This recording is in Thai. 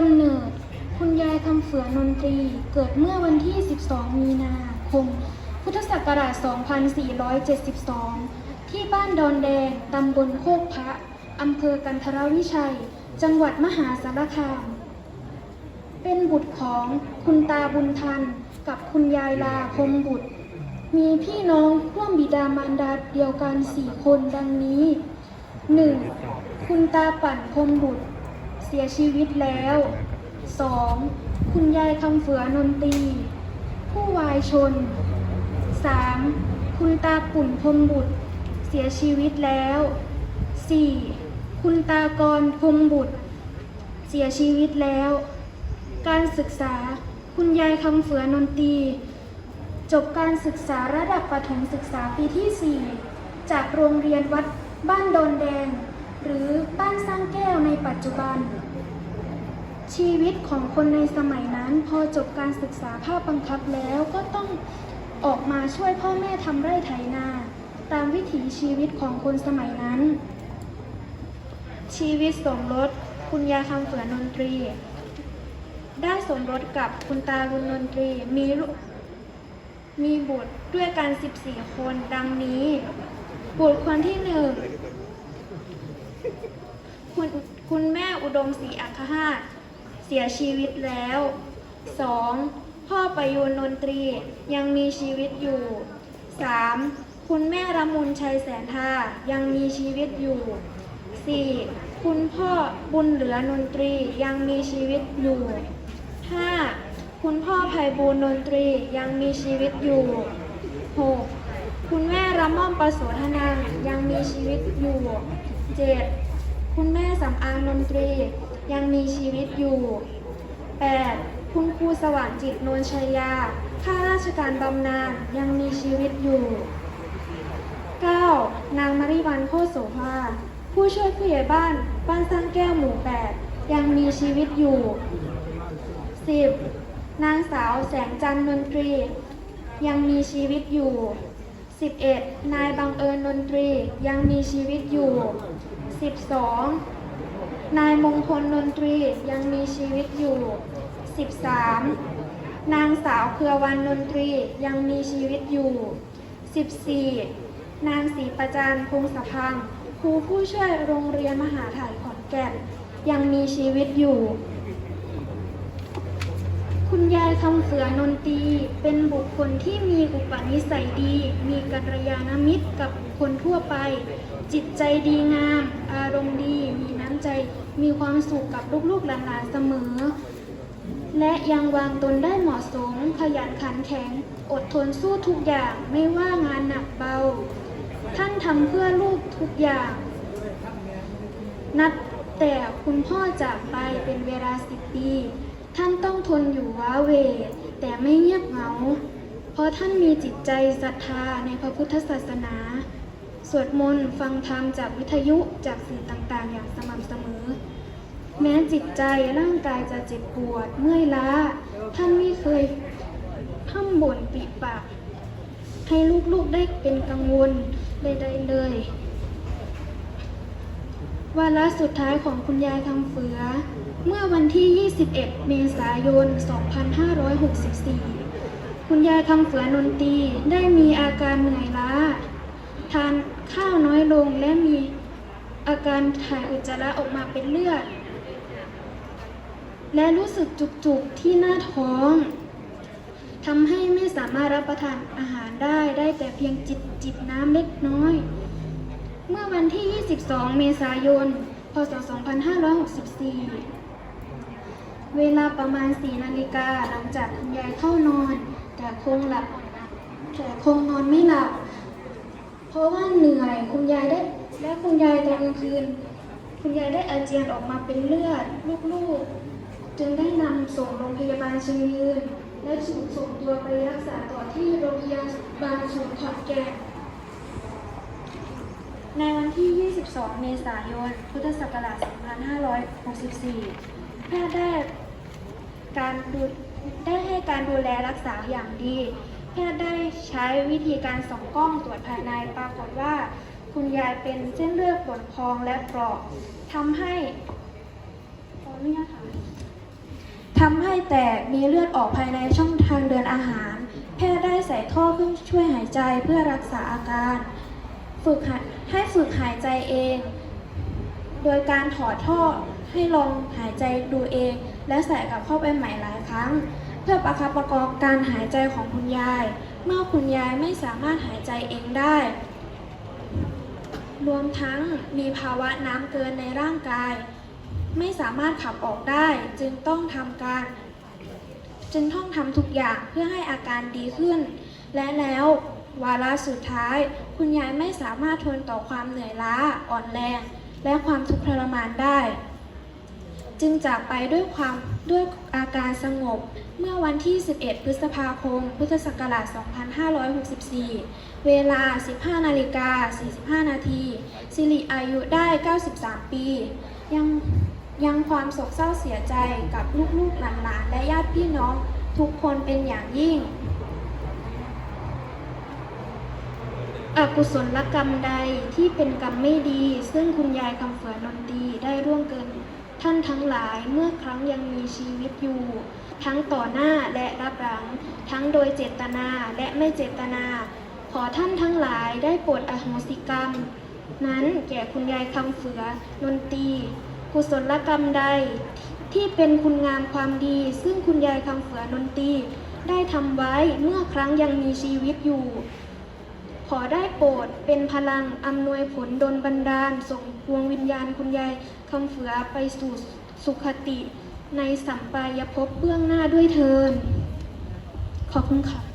กำเนิด คุณยายคำเฟือนนตรี เกิดเมื่อวันที่ 12 มีนาคม พุทธศักราช 2472 ที่บ้านดอนแดง ตำบลโคกพระอำเภอกันทรวิชัย จังหวัดมหาสารคาม เป็นบุตรของคุณตาบุญทัน กับคุณยายลาคมบุตร มีพี่น้องร่วมบิดามารดาเดียวกันสี่คนดังนี้ 1. คุณตาปั่นคมบุตร สียชีวิตแล้ว 2. คุณยายคำเฟือนนตี ผู้วายชน 3. คุณตาปุ่นพรมบุตร เสียชีวิตแล้ว 4. คุณตากรพรมบุตร เสียชีวิตแล้ว การศึกษา คุณยายคำเฟือนนตี จบการศึกษาระดับประถมศึกษาปีที่ 4 จากโรงเรียนวัดบ้านโดนแดง หรือบ้านสร้างแก้วในปัจจุบัน ชีวิตของคนในสมัยนั้น พอจบการศึกษาภาคบังคับแล้วก็ต้องออกมาช่วยพ่อแม่ทำไร่ไถนา ตามวิถีชีวิตของคนสมัยนั้น ชีวิตสมรสคุณยายคำเฟือนนตรี ได้สมรสกับคุณตาบุนนตรีมีลูกมีบุตรด้วยกัน 14 คนดังนี้ บุตรคนที่หนึ่งคุณคุณแม่อุดมศรีอัคหา เสียชีวิตแล้ว 2. พ่อประยูนนนตรียังมีชีวิตอยู่ 3. คุณแม่รมุนชัยแสนทายังมีชีวิตอยู่ 4. คุณพ่อบุญเหลือนนตรียังมีชีวิตอยู่ 5. คุณพ่อไพบูลย์นนตรียังมีชีวิตอยู่ 6. คุณแม่ระม่อมประโสธนังยังมีชีวิตอยู่ 7. คุณแม่สำอางนนตรี ยังมีชีวิตอยู่ 8. คุณครูสว่างจิตนวลชัยยา ข้าราชการบำนาญยังมีชีวิตอยู่ 9. นางมาริวันโคโสภา ผู้ช่วยผู้ใหญ่บ้านบ้านสร้างแก้วหมู่ 8 ยังมีชีวิตอยู่ 10. นางสาวแสงจันทร์นนตรี ยังมีชีวิตอยู่ 11. นายบังเอิญนนตรียังมีชีวิตอยู่ 12. นายมงคลนนตรียังมีชีวิตอยู่ 13. นางสาวเครือวันนนตรียังมีชีวิตอยู่ 14. นางศรีประจานพงศพังค์ครูผู้ช่วยโรงเรียนมหาถ่ายขอนแก่นยังมีชีวิตอยู่ คุณยายคำเฟือนนตรีเป็นบุคคลที่มีอุปนิสัยดี มีกัลยาณมิตรกับคนทั่วไป จิตใจดีงาม อารมณ์ดี มีน้ำใจ มีความสุขกับลูกๆหลานๆเสมอ และยังวางตนได้เหมาะสม ขยันขันแข็ง อดทนสู้ทุกอย่างไม่ว่างานหนักเบา ท่านทำเพื่อลูกทุกอย่าง นับแต่คุณพ่อจากไปเป็นเวลาสิบปี ท่านต้องทนอยู่ว้าเว แต่ไม่เงียบเหงา เพราะท่านมีจิตใจศรัทธาในพระพุทธศาสนา สวดมนต์ฟังธรรมจากวิทยุจากสื่อต่างๆ อย่างสม่ำเสมอ แม้จิตใจร่างกายจะเจ็บปวดเมื่อยล้า ท่านไม่เคยห้ำบ่นปิปาก ให้ลูกๆได้เป็นกังวลใดๆเลยวาระสุดท้ายของคุณยายคำเฟือ เมื่อวันที่ 21 เมษายน 2564 คุณยายคำเฟือนนตีได้มีอาการเหนื่อยล้า ทานข้าวน้อยลงและมีอาการถ่ายอุจจาระออกมาเป็นเลือด และรู้สึกจุกๆที่หน้าท้องทำให้ไม่สามารถรับประทานอาหารได้ได้แต่เพียงจิบจิบน้ำเล็กน้อย เมื่อวันที่ 22 เมษายน พศ 2564 เวลาประมาณ 4 นาฬิกาหลังจากคุณยายเข้านอน แต่คงหลับแต่คงนอนไม่หลับ เพราะว่าเหนื่อยคุณยายได้และคุณยายตอนกลางคืน คุณยายได้อาเจียนออกมาเป็นเลือดลูกๆ จึงได้นำส่งโรงพยาบาลเชียงยืน และถูกส่งตัวไปรักษาต่อที่โรงพยาบาลศูนย์ขอนแก่นในวันที่ 22 เมษายน พุทธศักราช 2564 แพทย์ได้การดูได้ให้การดูแลรักษาอย่างดี แพทย์ได้ใช้วิธีการส่องกล้องตรวจภายในปรากฏว่า คุณยายเป็นเส้นเลือดฝดพองและเปราะทำให้ขออนุญาตค่ะำให้แตกมีเลือดออกภายในช่องทางเดินอาหาร แพทย์ได้ใส่ท่อเครื่องช่วยหายใจเพื่อรักษาอาการ ฝึกให้ฝึกหายใจเอง โดยการถอดท่อให้ลองหายใจดูเอง และใส่กลับเข้าไปใหม่หลายครั้ง เพื่อประคับประกอบการหายใจของคุณยาย เมื่อคุณยายไม่สามารถหายใจเองได้ รวมทั้งมีภาวะน้ำเกินในร่างกาย ไม่สามารถขับออกได้จึงต้องทำการ จึงต้องทำทุกอย่างเพื่อให้อาการดีขึ้น และแล้ววาระสุดท้าย คุณยายไม่สามารถทนต่อความเหนื่อยล้าอ่อนแรง และความทุกข์ทรมานได้ จึงจากไปด้วยความ ด้วยอาการสงบ เมื่อวันที่ 11 พฤษภาคม พุทธศักราช 2564 เวลา 15 นาฬิกา 45 นาที สิริอายุได้ 93 ปี ยังยังความโศกเศร้าเสียใจกับลูกๆหลานๆ และญาติพี่น้องทุกคนเป็นอย่างยิ่ง อกุศลกรรมใดที่เป็นกรรมไม่ดี ซึ่งคุณยายคำเฟือนนนตีได้ร่วงเกิน ท่านทั้งหลายเมื่อครั้งยังมีชีวิตอยู่ ทั้งต่อหน้าและรับหลัง ทั้งโดยเจตนาและไม่เจตนา ขอท่านทั้งหลายได้โปรดอโหสิกรรม นั้นแก่คุณยายคำเฟือนนตีกุศลกรรมใดที่เป็นคุณงามความดี ซึ่งคุณยายคำเฟือนนตีได้ทำไว้เมื่อครั้งยังมีชีวิตอยู่ ขอได้โปรดเป็นพลังอำนวยผลดลบันดาล ส่งดวงวิญญาณคุณยายคำเฟือไปสู่สุขติ ในสัมปายภพเบื้องหน้าด้วยเทินขอบคุณค่ะ